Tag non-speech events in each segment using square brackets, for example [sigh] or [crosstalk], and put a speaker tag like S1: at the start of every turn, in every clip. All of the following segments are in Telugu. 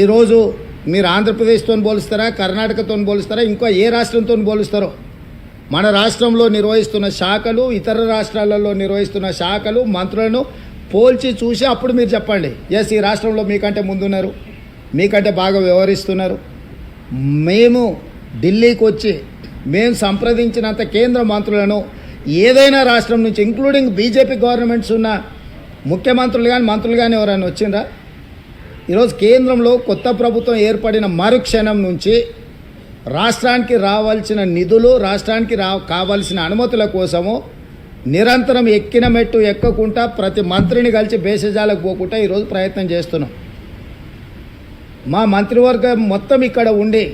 S1: ఈరోజు మీరు ఆంధ్రప్రదేశ్తో పోలుస్తారా కర్ణాటకతో పోలుస్తారా ఇంకో ఏ రాష్ట్రంతో పోలుస్తారో మన రాష్ట్రంలో నిర్వహిస్తున్న శాఖలు ఇతర రాష్ట్రాలలో నిర్వహిస్తున్న శాఖలు మంత్రులను పోల్చి చూసి అప్పుడు మీరు చెప్పండి. ఎస్ ఈ రాష్ట్రంలో మీకంటే ముందున్నారు. మీకంటే బాగా వ్యవహరిస్తున్నారు. మేము ఢిల్లీకి వచ్చి మేము సంప్రదించినంత కేంద్ర మంత్రులను ఏదైనా రాష్ట్రం నుంచి ఇంక్లూడింగ్ బీజేపీ గవర్నమెంట్స్ ఉన్న ముఖ్యమంత్రులు కానీ మంత్రులు కానీ ఎవరైనా వచ్చిందా ఈరోజు కేంద్రంలో కొత్త ప్రభుత్వం ఏర్పడిన మరుక్షణం నుంచి రాష్ట్రానికి రావాల్సిన నిధులు రాష్ట్రానికి రా కావాల్సిన అనుమతుల కోసము నిరంతరం ఎక్కిన మెట్టు ఎక్కకుండా ప్రతి మంత్రిని కలిసి బేసజాలకు పోకుండా ఈరోజు ప్రయత్నం చేస్తున్నాం. మా మంత్రివర్గం మొత్తం ఇక్కడ ఉండి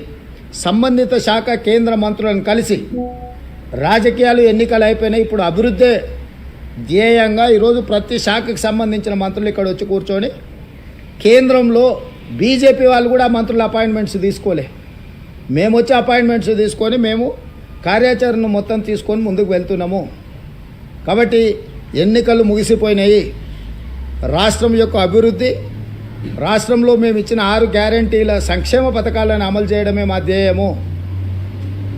S1: సంబంధిత శాఖ కేంద్ర మంత్రులను కలిసి రాజకీయాలు ఎన్నికలు అయిపోయినాయి. ఇప్పుడు అభివృద్ధి ధ్యేయంగా ఈరోజు ప్రతి శాఖకు సంబంధించిన మంత్రులు ఇక్కడ వచ్చి కూర్చొని కేంద్రంలో బీజేపీ వాళ్ళు కూడా మంత్రుల అపాయింట్మెంట్స్ తీసుకోలే. మేము వచ్చి అపాయింట్మెంట్స్ తీసుకొని మేము కార్యాచరణ మొత్తం తీసుకొని ముందుకు వెళ్తున్నాము. కాబట్టి ఎన్నికలు ముగిసిపోయినాయి. రాష్ట్రం యొక్క అభివృద్ధి రాష్ట్రంలో మేము ఇచ్చిన ఆరు గ్యారంటీల సంక్షేమ పథకాలను అమలు చేయడమే మా ధ్యేయము.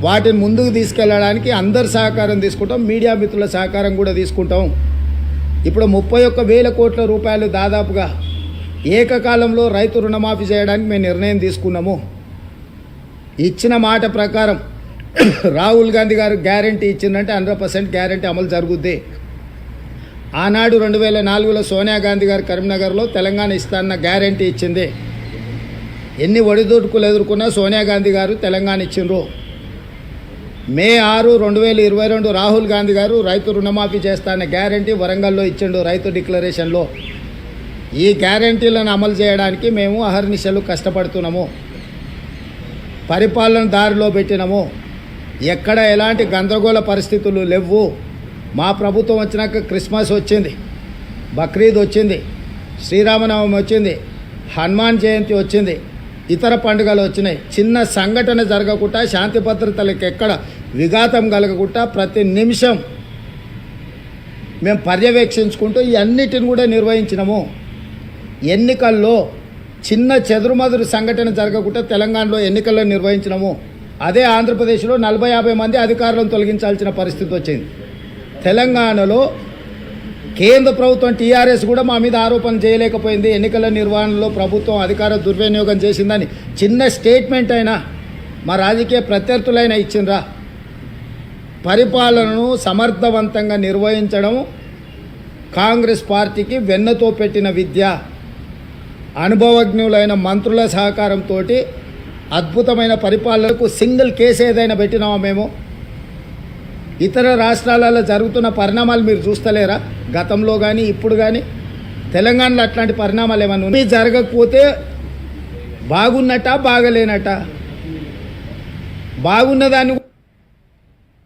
S1: వాటిని ముందుకు తీసుకెళ్ళడానికి అందరి సహకారం తీసుకుంటాం మీడియా మిత్రుల సహకారం కూడా తీసుకుంటాం. ఇప్పుడు ముప్పై ఒక్క వేల కోట్ల రూపాయలు దాదాపుగా ఏకకాలంలో రైతు రుణమాఫీ చేయడానికి మేము నిర్ణయం తీసుకున్నాము. ఇచ్చిన మాట ప్రకారం [clears throat] రాహుల్ గాంధీ గారు గ్యారంటీ ఇచ్చిందంటే హండ్రెడ్ పర్సెంట్ గ్యారంటీ అమలు జరుగుద్ది. ఆనాడు రెండు వేల నాలుగులో సోనియా గాంధీ గారు కరీంనగర్లో తెలంగాణ ఇస్తానన్న గ్యారంటీ ఇచ్చింది. ఎన్ని ఒడిదుడుకులు ఎదుర్కొన్నా సోనియా గాంధీ గారు తెలంగాణ ఇచ్చిండ్రు. మే ఆరు రెండు వేల ఇరవై రెండు రాహుల్ గాంధీ గారు రైతు రుణమాఫీ చేస్తానన్న గ్యారంటీ వరంగల్లో ఇచ్చిండు రైతు డిక్లరేషన్లో. ఈ గ్యారంటీలను అమలు చేయడానికి మేము అహర్నిశలు కష్టపడుతున్నాము. పరిపాలన దారిలో పెట్టినము. ఎక్కడ ఎలాంటి గందరగోళ పరిస్థితులు లేవు. మా ప్రభుత్వం వచ్చినాక క్రిస్మస్ వచ్చింది. బక్రీద్ వచ్చింది. శ్రీరామనవమి వచ్చింది. హనుమాన్ జయంతి వచ్చింది. ఇతర పండుగలు వచ్చినాయి. చిన్న సంఘటన జరగకుండా శాంతి భద్రతలకు ఎక్కడ విఘాతం కలగకుండా ప్రతి నిమిషం మేము పర్యవేక్షించుకుంటూ ఇవన్నిటిని కూడా నిర్వహించినాము. ఎన్నికల్లో చిన్న చెదురుమదురు సంఘటన జరగకుండా తెలంగాణలో ఎన్నికల్లో నిర్వహించినము. అదే ఆంధ్రప్రదేశ్లో నలభై యాభై మంది అధికారులను తొలగించాల్సిన పరిస్థితి వచ్చింది. తెలంగాణలో కేంద్ర ప్రభుత్వం టీఆర్ఎస్ కూడా మా మీద ఆరోపణ చేయలేకపోయింది. ఎన్నికల నిర్వహణలో ప్రభుత్వం అధికార దుర్వినియోగం చేసిందని చిన్న స్టేట్మెంట్ అయినా మా రాజకీయ ప్రత్యర్థులైనా ఇచ్చిండ్రా. పరిపాలనను సమర్థవంతంగా నిర్వహించడం కాంగ్రెస్ పార్టీకి వెన్నతో పెట్టిన విద్య. అనుభవజ్ఞులైన మంత్రుల సహకారంతో అద్భుతమైన పరిపాలనకు సింగిల్ కేసు ఏదైనా పెట్టినామా మేము? ఇతర రాష్ట్రాలలో జరుగుతున్న పరిణామాలు మీరు చూస్తలేరా? గతంలో కానీ ఇప్పుడు కానీ తెలంగాణలో అట్లాంటి పరిణామాలు ఏమన్నా ఉన్నాయి? జరగకపోతే బాగున్నట బాగలేనట బాగున్నదాన్ని